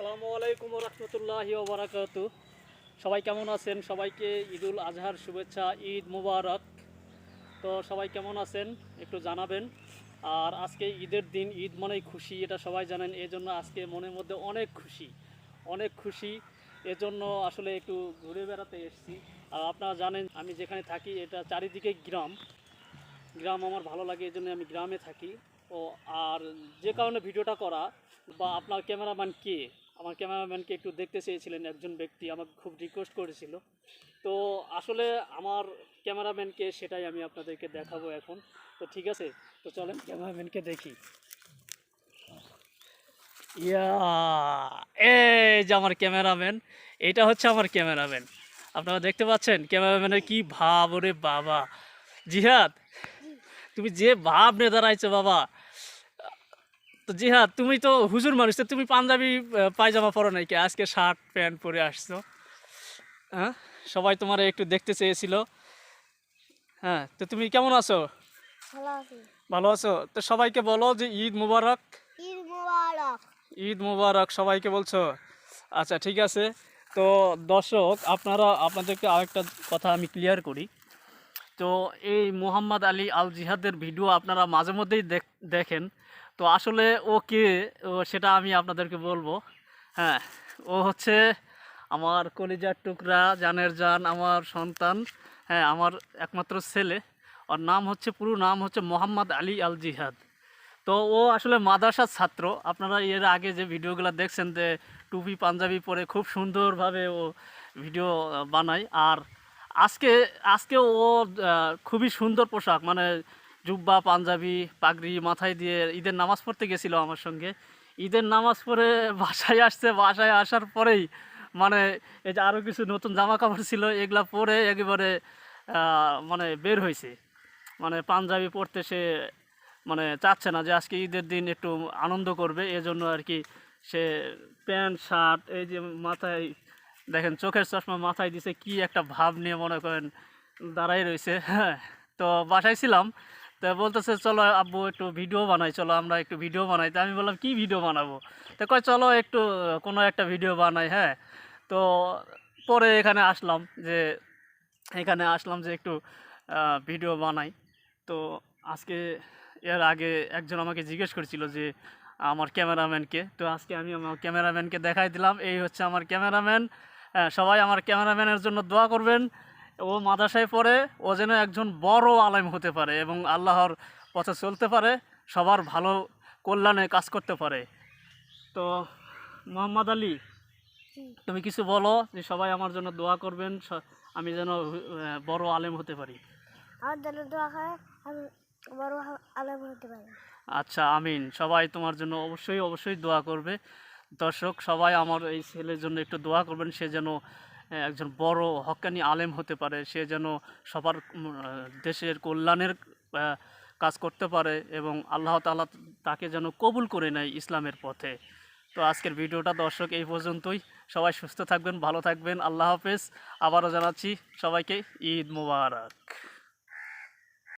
আসসালামু আলাইকুম রহমতুল্লাহি ওবরাকাত। সবাই কেমন আছেন? সবাইকে ঈদুল আজহার শুভেচ্ছা, ঈদ মুবারক। তো সবাই কেমন আছেন? একটু জানাবেন। আর আজকে ঈদের দিন ঈদ মানেই খুশি, এটা সবাই জানেন। এই জন্য আজকে মনের মধ্যে অনেক খুশি অনেক খুশি। এজন্য আসলে একটু ঘুরে বেড়াতে এসেছি। আর আপনারা জানেন, আমি যেখানে থাকি, এটা চারিদিকে গ্রাম। গ্রাম আমার ভালো লাগে এই আমি গ্রামে থাকি। ও, আর যে কারণে ভিডিওটা করা বা আপনার ক্যামেরাম্যান কে? আমার ক্যামেরাম্যানকে একটু দেখতে চেয়েছিলেন একজন ব্যক্তি, আমাকে খুব রিকোয়েস্ট করেছিল। তো আসলে আমার ক্যামেরাম্যানকে সেটাই আমি আপনাদেরকে দেখাবো এখন। তো ঠিক আছে, তো চলেন ক্যামেরাম্যানকে দেখি। ইয়া, এই যে আমার ক্যামেরাম্যান, এটা হচ্ছে আমার ক্যামেরাম্যান। আপনারা দেখতে পাচ্ছেন ক্যামেরাম্যানের কি ভাব, ওরে বাবা। জিহাদ, তুমি যে ভাব নিয়ে দাঁড়াইছো বাবা। তো জি জিহাদ তুমি তো হুজুর মানুষ তো তুমি পাঞ্জাবি পায়জামা পরো নাকি আজকে শার্ট প্যান্ট পরে আসছো। হ্যাঁ সবাই তোমার একটু দেখতে চেয়েছিল। হ্যাঁ তো তুমি কেমন আছো? ভালো আছো। তো সবাইকে বলো যে ঈদ মুবারক। ঈদ মুবারক। ঈদ মুবারক সবাইকে বলছো। আচ্ছা ঠিক আছে। তো দর্শক আপনারা আপনাদেরকে আরেকটা কথা আমি ক্লিয়ার করি। তো এই মোহাম্মদ আলী আল জিহাদের ভিডিও আপনারা মাঝে মধ্যেই দেখ- দেখেন। তো আসলে ও কে? ও, সেটা আমি আপনাদেরকে বলব। হ্যাঁ ও হচ্ছে আমার কলিজার টুকরা, জানের জান, আমার সন্তান হ্যাঁ আমার একমাত্র ছেলে। ওর নাম হচ্ছে, পুরো নাম হচ্ছে মোহাম্মদ আলী আল জিহাদ। তো ও আসলে মাদ্রাসার ছাত্র। আপনারা এর আগে যে ভিডিওগুলো দেখছেন যে টুপি, পাঞ্জাবি পরে খুব সুন্দরভাবে ও ভিডিও বানায়। আর আজকে আজকে ও খুবই সুন্দর পোশাক। মানে জুব্বা, পাঞ্জাবি, পাগড়ি মাথায় দিয়ে ঈদের নামাজ পড়তে গেছিল আমার সঙ্গে। ঈদের নামাজ পড়ে বাসায় আসছে বাসায় আসার পরেই মানে এই যে আরও কিছু নতুন জামা কাপড় ছিল, এগুলা পরে একেবারে মানে বের হয়েছে। মানে পাঞ্জাবি পরতে সে মানে চাচ্ছে না যে আজকে ঈদের দিন একটু আনন্দ করবে। এজন্য আর কি সে প্যান্ট, শার্ট, এই যে মাথায়, দেখেন চোখের চশমা মাথায় দিছে, কি একটা ভাব নিয়ে মনে করেন দাঁড়াই রয়েছে। হ্যাঁ তো বাসায় ছিলাম। তো বলতেছে, চলো আব্বু একটু ভিডিও বানাই, চলো আমরা একটু ভিডিও বানাই। তো আমি বললাম, কি ভিডিও বানাবো? তো কয়, চলো একটু, কোনো একটা ভিডিও বানাই হ্যাঁ? তো পরে এখানে আসলাম যে, এখানে আসলাম যে একটু ভিডিও বানাই। তো আজকে এর আগে একজন আমাকে জিজ্ঞেস করেছিল যে, আমার ক্যামেরাম্যানকে তো আজকে আমি আমার ক্যামেরাম্যানকে দেখাই দিলাম। এই হচ্ছে আমার ক্যামেরাম্যান সবাই আমার ক্যামেরাম্যানের জন্য দোয়া করবেন। ও মাদ্রাসায় পড়ে ও যেন একজন বড় আলেম হতে পারে এবং আল্লাহর পথে চলতে পারে সবার ভালো কল্যাণে কাজ করতে পারে। তো মোহাম্মদ আলী তুমি কিছু বলো যে সবাই আমার জন্য দোয়া করবেন আমি যেন বড় আলেম হতে পারি। আমার জন্য দোয়া করে আমি বড় আলম হতে পারি। আচ্ছা আমিন। সবাই তোমার জন্য অবশ্যই অবশ্যই দোয়া করবে। দর্শক সবাই আমার এই ছেলের জন্য একটু দোয়া করবেন সে যেন একজন বড় হকানি আলেম হতে পারে, সে যেন সবার দেশের কল্যাণের কাজ করতে পারে এবং আল্লাহ তালা তাকে যেন কবুল করে নেয় ইসলামের পথে। তো আজকের ভিডিওটা দর্শক এই পর্যন্তই। সবাই সুস্থ থাকবেন, ভালো থাকবেন। আল্লাহ হাফেজ। আবারও জানাচ্ছি সবাইকে ঈদ মুবারক।